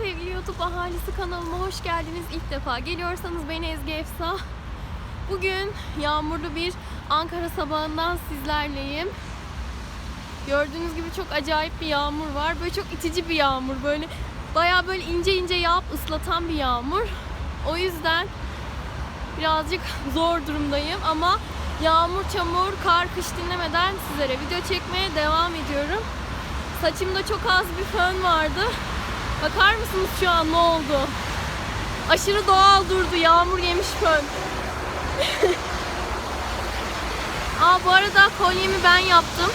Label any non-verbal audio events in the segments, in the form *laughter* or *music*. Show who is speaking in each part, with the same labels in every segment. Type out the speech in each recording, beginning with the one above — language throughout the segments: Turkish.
Speaker 1: sevgili YouTube ahalisi kanalıma hoş geldiniz. İlk defa geliyorsanız beni Ezgi Efsa. Bugün yağmurlu bir Ankara sabahından sizlerleyim. Gördüğünüz gibi çok acayip bir yağmur var. Böyle çok itici bir yağmur. Böyle bayağı böyle ince ince yağıp ıslatan bir yağmur. O yüzden birazcık zor durumdayım ama yağmur, çamur, kar, kış dinlemeden sizlere video çekmeye devam ediyorum. Saçımda çok az bir fön vardı. Bakar mısınız şu an ne oldu? Aşırı doğal durdu. Yağmur yemiş fön. *laughs* Aa bu arada kolyemi ben yaptım.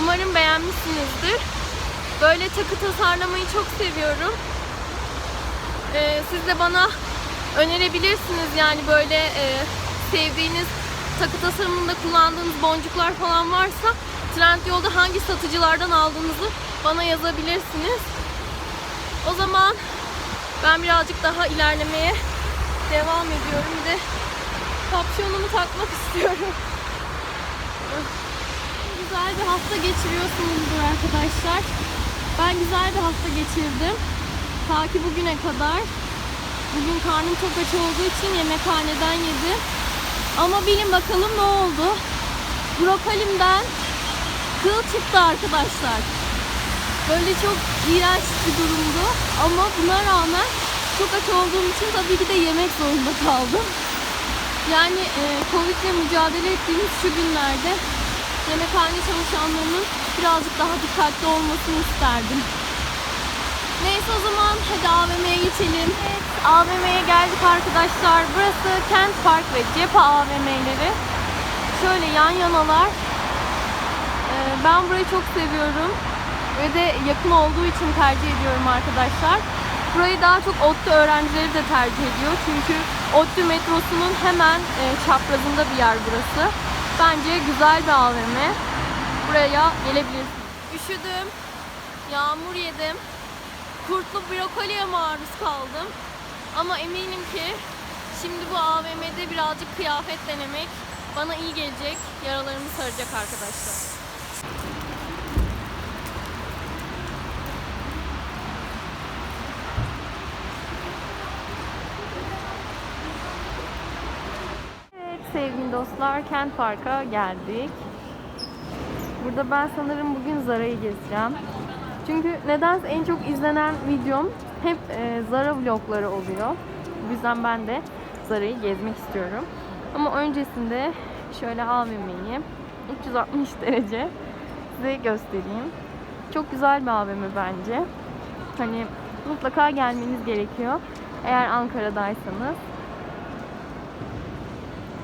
Speaker 1: Umarım beğenmişsinizdir. Böyle takı tasarlamayı çok seviyorum. Ee, siz de bana önerebilirsiniz yani böyle e, sevdiğiniz takı tasarımında kullandığınız boncuklar falan varsa Trendyol'da hangi satıcılardan aldığınızı bana yazabilirsiniz. O zaman ben birazcık daha ilerlemeye devam ediyorum. Bir de kapşonumu takmak *laughs* istiyorum. güzel bir hafta geçiriyorsunuzdur arkadaşlar. Ben güzel bir hafta geçirdim. Ta ki bugüne kadar. Bugün karnım çok aç olduğu için yemekhaneden yedim. Ama bilin bakalım ne oldu. Brokolimden kıl çıktı arkadaşlar. Böyle çok iğrenç bir durumdu. Ama buna rağmen çok aç olduğum için tabii ki de yemek zorunda kaldım. Yani e, Covid ile mücadele ettiğimiz şu günlerde yemekhane çalışanlarının birazcık daha dikkatli olmasını isterdim. Neyse o zaman hadi AVM'ye geçelim. Evet, AVM'ye geldik arkadaşlar. Burası Kent Park ve Cephe AVM'leri. Şöyle yan yanalar. Ee, ben burayı çok seviyorum. Ve de yakın olduğu için tercih ediyorum arkadaşlar. Burayı daha çok ODTÜ öğrencileri de tercih ediyor. Çünkü ODTÜ metrosunun hemen e, çaprazında bir yer burası. Bence güzel bir AVM. Buraya gelebilirsiniz. Üşüdüm. Yağmur yedim kurtlu brokoliye maruz kaldım. Ama eminim ki şimdi bu AVM'de birazcık kıyafet denemek bana iyi gelecek. Yaralarımı saracak arkadaşlar. Evet sevgili dostlar Kent Park'a geldik. Burada ben sanırım bugün Zara'yı gezeceğim. Çünkü nedense en çok izlenen videom hep e, Zara vlogları oluyor. Bu yüzden ben de Zara'yı gezmek istiyorum. Ama öncesinde şöyle AVM'yi 360 derece size göstereyim. Çok güzel bir AVM bence. Hani mutlaka gelmeniz gerekiyor. Eğer Ankara'daysanız.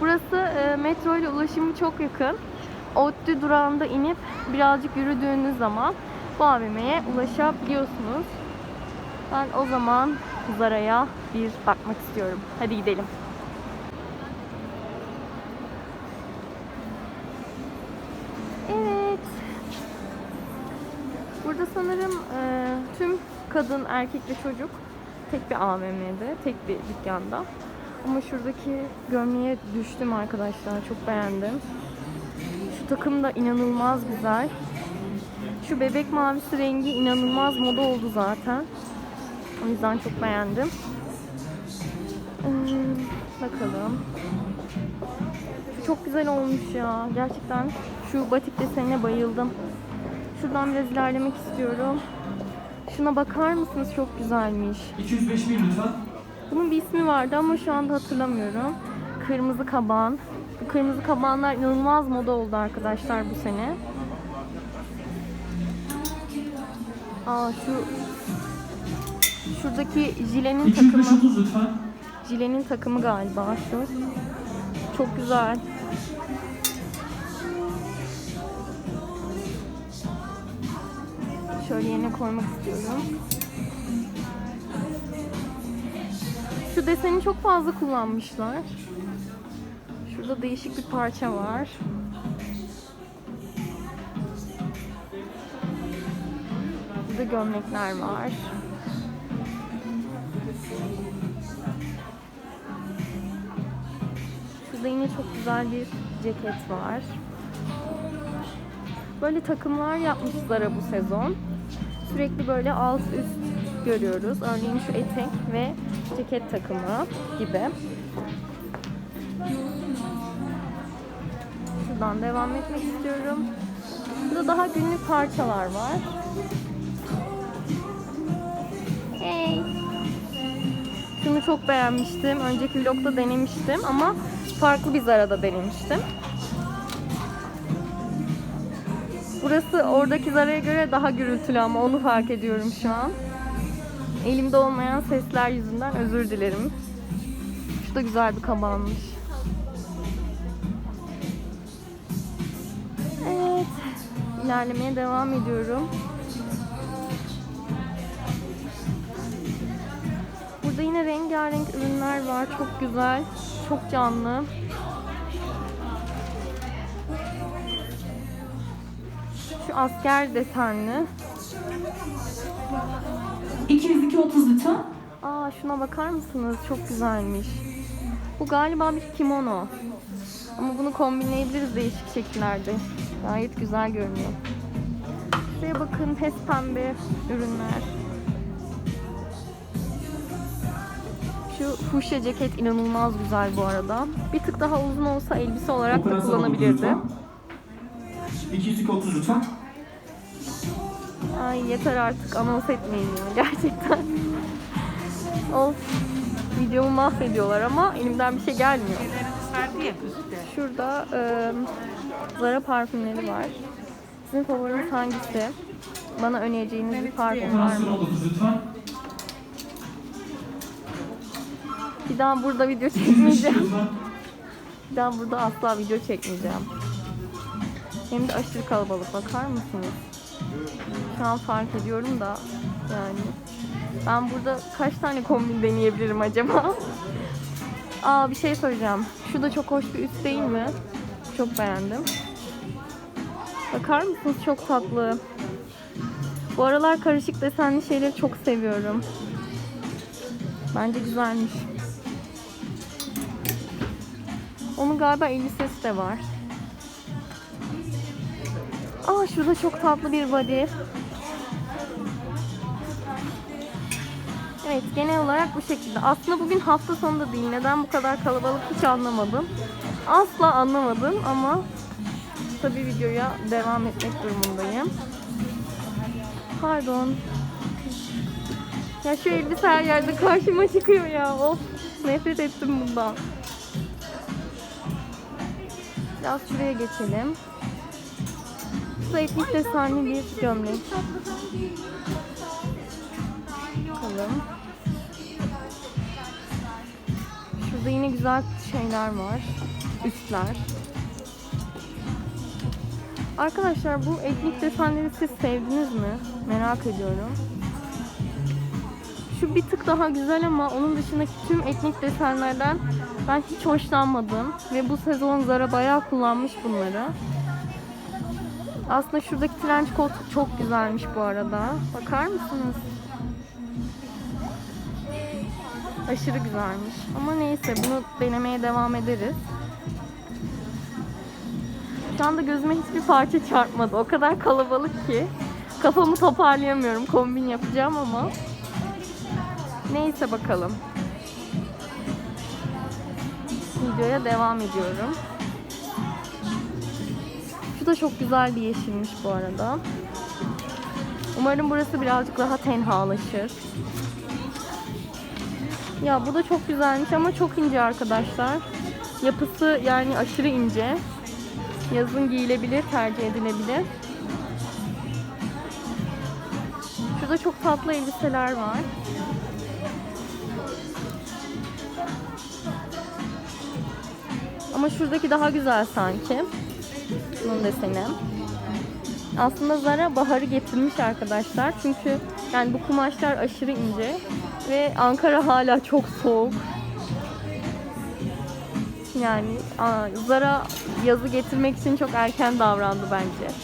Speaker 1: Burası e, metro ile ulaşımı çok yakın. ODTÜ durağında inip birazcık yürüdüğünüz zaman bu AVM'ye ulaşabiliyorsunuz. Ben o zaman Zara'ya bir bakmak istiyorum. Hadi gidelim. Evet. Burada sanırım e, tüm kadın, erkek ve çocuk tek bir AVM'de, tek bir dükkanda. Ama şuradaki gömleğe düştüm arkadaşlar. Çok beğendim. Şu takım da inanılmaz güzel. Şu bebek mavisi rengi inanılmaz moda oldu zaten. O yüzden çok beğendim. Ee, bakalım. Şu çok güzel olmuş ya. Gerçekten şu batik desenine bayıldım. Şuradan biraz ilerlemek istiyorum. Şuna bakar mısınız? Çok güzelmiş.
Speaker 2: 205 bin lütfen.
Speaker 1: Bunun bir ismi vardı ama şu anda hatırlamıyorum. Kırmızı kaban. Bu kırmızı kabanlar inanılmaz moda oldu arkadaşlar bu sene. Aa şu şuradaki jilenin takımı
Speaker 2: 230 lütfen.
Speaker 1: jilenin takımı galiba şu. Çok güzel. Şöyle yerine koymak istiyorum. Şu deseni çok fazla kullanmışlar. Şurada değişik bir parça var. Burada gömlekler var. Şurada yine çok güzel bir ceket var. Böyle takımlar yapmışlar bu sezon. sürekli böyle alt üst görüyoruz. Örneğin şu etek ve ceket takımı gibi. Şuradan devam etmek istiyorum. Burada daha günlük parçalar var. Hey. Şunu çok beğenmiştim. Önceki vlogda denemiştim ama farklı bir Zara'da denemiştim. Burası oradaki Zara'ya göre daha gürültülü ama onu fark ediyorum şu an. Elimde olmayan sesler yüzünden özür dilerim. Şu da güzel bir kabanmış. Evet. İlerlemeye devam ediyorum. Burada yine rengarenk ürünler var. Çok güzel. Çok canlı. Şu asker desenli.
Speaker 3: 202 30 lütfen.
Speaker 1: Aa şuna bakar mısınız? Çok güzelmiş. Bu galiba bir kimono. Ama bunu kombinleyebiliriz değişik şekillerde. Gayet güzel görünüyor. Şuraya bakın pes pembe ürünler. Şu fuşya ceket inanılmaz güzel bu arada. Bir tık daha uzun olsa elbise olarak da
Speaker 2: salonu
Speaker 1: kullanabilirdi.
Speaker 2: lütfen. 202 30 lütfen.
Speaker 1: Ay yeter artık anons etmeyin ya gerçekten. of videomu mahvediyorlar ama elimden bir şey gelmiyor. Şurada e, Zara parfümleri var. Sizin favoriniz hangisi? Bana önereceğiniz bir parfüm var mı?
Speaker 2: 19 lütfen.
Speaker 1: Bir daha burada video
Speaker 2: 205
Speaker 1: çekmeyeceğim. Bir daha burada asla video çekmeyeceğim. Hem de aşırı kalabalık bakar mısınız? Şu an fark ediyorum da yani. Ben burada kaç tane kombin deneyebilirim acaba? *laughs* Aa bir şey söyleyeceğim. Şu da çok hoş bir üst değil mi? Çok beğendim. Bakar mısınız? Çok tatlı. Bu aralar karışık desenli şeyleri çok seviyorum. Bence güzelmiş. Onun galiba elbisesi de var. Aa şurada çok tatlı bir body. Evet genel olarak bu şekilde. Aslında bugün hafta sonu da değil. Neden bu kadar kalabalık hiç anlamadım. Asla anlamadım ama tabii videoya devam etmek durumundayım. Pardon. Ya şu elbise her yerde karşıma çıkıyor ya. Of nefret ettim bundan. Biraz şuraya geçelim. Etnik desenli bir gömlek. Bakalım. Şurada yine güzel şeyler var. Üstler. Arkadaşlar bu etnik desenleri siz sevdiniz mi? Merak ediyorum. Şu bir tık daha güzel ama onun dışındaki tüm etnik desenlerden ben hiç hoşlanmadım. Ve bu sezon Zara bayağı kullanmış bunları. Aslında şuradaki trench coat çok güzelmiş bu arada. Bakar mısınız? Aşırı güzelmiş. Ama neyse bunu denemeye devam ederiz. Şu anda gözüme hiçbir parça çarpmadı. O kadar kalabalık ki. Kafamı toparlayamıyorum. Kombin yapacağım ama. Neyse bakalım. Videoya devam ediyorum. Da çok güzel bir yeşilmiş bu arada. Umarım burası birazcık daha tenhalaşır. Ya bu da çok güzelmiş ama çok ince arkadaşlar. Yapısı yani aşırı ince. Yazın giyilebilir, tercih edilebilir. Şurada çok tatlı elbiseler var. Ama şuradaki daha güzel sanki. Bunun deseni. Aslında Zara baharı getirmiş arkadaşlar. Çünkü yani bu kumaşlar aşırı ince ve Ankara hala çok soğuk. Yani aa, Zara yazı getirmek için çok erken davrandı bence.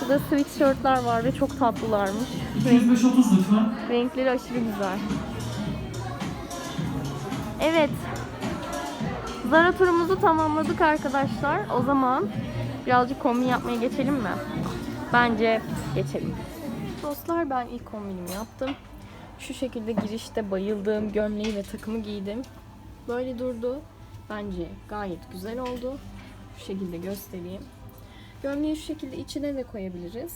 Speaker 1: Şurada sweatshirtler var ve çok tatlılarmış. Renk,
Speaker 2: 205 30 lütfen.
Speaker 1: renkleri aşırı güzel. Evet. Zara turumuzu tamamladık arkadaşlar. O zaman birazcık kombin yapmaya geçelim mi? Bence geçelim. Dostlar ben ilk kombinimi yaptım. Şu şekilde girişte bayıldığım gömleği ve takımı giydim. Böyle durdu. Bence gayet güzel oldu. Şu şekilde göstereyim. Gömleği şu şekilde içine de koyabiliriz.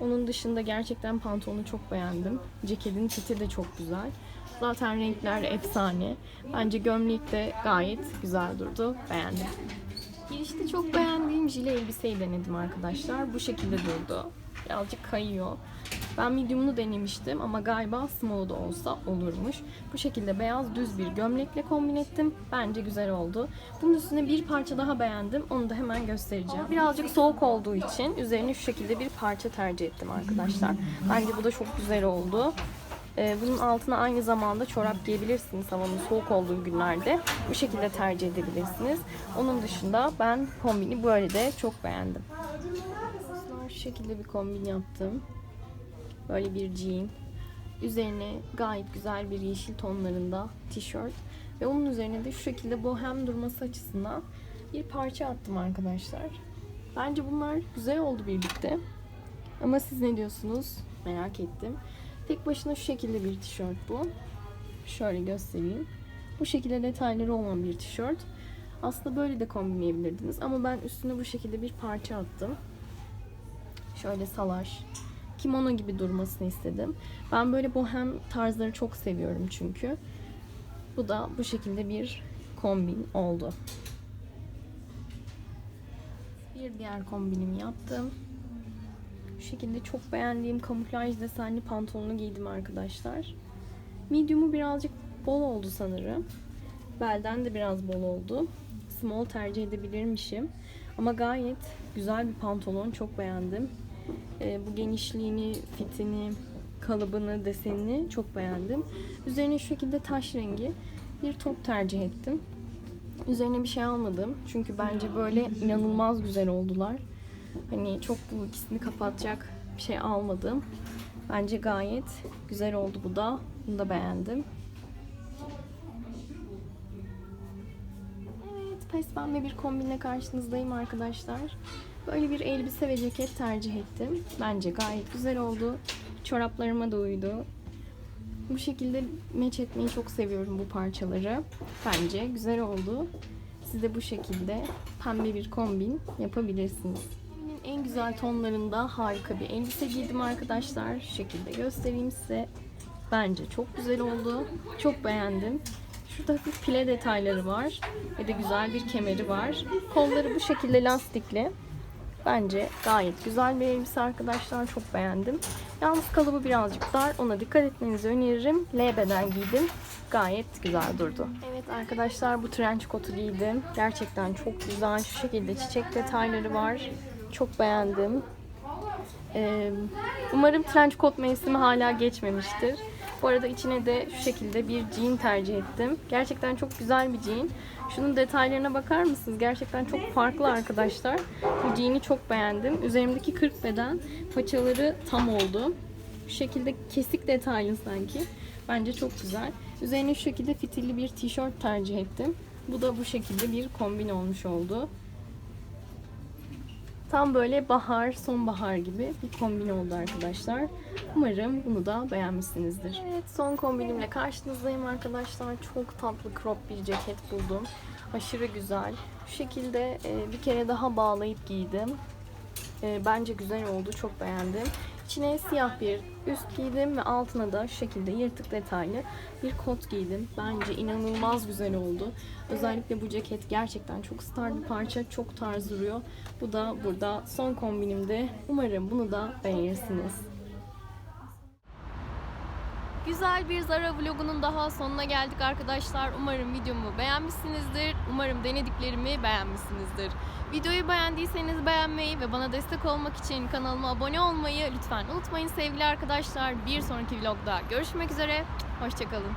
Speaker 1: Onun dışında gerçekten pantolonu çok beğendim. Ceketin fiti de çok güzel. Zaten renkler efsane. Bence gömlek de gayet güzel durdu. Beğendim. Girişte çok beğendiğim jile elbiseyi denedim arkadaşlar. Bu şekilde durdu. Birazcık kayıyor. Ben medium'unu denemiştim ama galiba small'u da olsa olurmuş. Bu şekilde beyaz düz bir gömlekle kombin ettim. Bence güzel oldu. Bunun üstüne bir parça daha beğendim. Onu da hemen göstereceğim. Birazcık soğuk olduğu için üzerine şu şekilde bir parça tercih ettim arkadaşlar. Bence bu da çok güzel oldu. Ee, bunun altına aynı zamanda çorap giyebilirsiniz havanın soğuk olduğu günlerde. Bu şekilde tercih edebilirsiniz. Onun dışında ben kombini böyle de çok beğendim. Şu şekilde bir kombin yaptım. Böyle bir jean. Üzerine gayet güzel bir yeşil tonlarında tişört. Ve onun üzerine de şu şekilde bohem durması açısından bir parça attım arkadaşlar. Bence bunlar güzel oldu birlikte. Ama siz ne diyorsunuz? Merak ettim. Tek başına şu şekilde bir tişört bu. Şöyle göstereyim. Bu şekilde detayları olan bir tişört. Aslında böyle de kombinleyebilirdiniz ama ben üstüne bu şekilde bir parça attım. Şöyle salaş, kimono gibi durmasını istedim. Ben böyle bohem tarzları çok seviyorum çünkü. Bu da bu şekilde bir kombin oldu. Bir diğer kombinimi yaptım. Şekilde çok beğendiğim kamuflaj desenli pantolonu giydim arkadaşlar. Medium'u birazcık bol oldu sanırım. Belden de biraz bol oldu. Small tercih edebilirmişim. Ama gayet güzel bir pantolon. Çok beğendim. Ee, bu genişliğini, fitini, kalıbını, desenini çok beğendim. Üzerine şu şekilde taş rengi bir top tercih ettim. Üzerine bir şey almadım. Çünkü bence böyle inanılmaz güzel oldular. Hani çok bu ikisini kapatacak bir şey almadım. Bence gayet güzel oldu bu da. Bunu da beğendim. Evet, pes pembe bir kombinle karşınızdayım arkadaşlar. Böyle bir elbise ve ceket tercih ettim. Bence gayet güzel oldu. Çoraplarıma da uydu. Bu şekilde meç etmeyi çok seviyorum bu parçaları. Bence güzel oldu. Siz de bu şekilde pembe bir kombin yapabilirsiniz. En güzel tonlarında harika bir elbise giydim arkadaşlar. Şu şekilde göstereyim size. Bence çok güzel oldu. Çok beğendim. Şurada hafif pile detayları var. Ve de güzel bir kemeri var. Kolları bu şekilde lastikli. Bence gayet güzel bir elbise arkadaşlar. Çok beğendim. Yalnız kalıbı birazcık dar. Ona dikkat etmenizi öneririm. L beden giydim. Gayet güzel durdu. Evet arkadaşlar bu trench coat'u giydim. Gerçekten çok güzel. Şu şekilde çiçek detayları var. Çok beğendim. Ee, umarım trench coat mevsimi hala geçmemiştir. Bu arada içine de şu şekilde bir jean tercih ettim. Gerçekten çok güzel bir jean. Şunun detaylarına bakar mısınız? Gerçekten çok farklı arkadaşlar. Bu jean'i çok beğendim. Üzerimdeki 40 beden paçaları tam oldu. Şu şekilde kesik detaylı sanki. Bence çok güzel. Üzerine şu şekilde fitilli bir tişört tercih ettim. Bu da bu şekilde bir kombin olmuş oldu. Tam böyle bahar, sonbahar gibi bir kombin oldu arkadaşlar. Umarım bunu da beğenmişsinizdir. Evet son kombinimle karşınızdayım arkadaşlar. Çok tatlı crop bir ceket buldum. Aşırı güzel. Şu şekilde e, bir kere daha bağlayıp giydim. E, bence güzel oldu. Çok beğendim. İçine siyah bir üst giydim ve altına da şu şekilde yırtık detaylı bir kot giydim. Bence inanılmaz güzel oldu. Özellikle bu ceket gerçekten çok star bir parça. Çok tarz duruyor. Bu da burada son kombinimdi. Umarım bunu da beğenirsiniz. Güzel bir Zara vlogunun daha sonuna geldik arkadaşlar. Umarım videomu beğenmişsinizdir. Umarım denediklerimi beğenmişsinizdir. Videoyu beğendiyseniz beğenmeyi ve bana destek olmak için kanalıma abone olmayı lütfen unutmayın sevgili arkadaşlar. Bir sonraki vlogda görüşmek üzere. Hoşçakalın.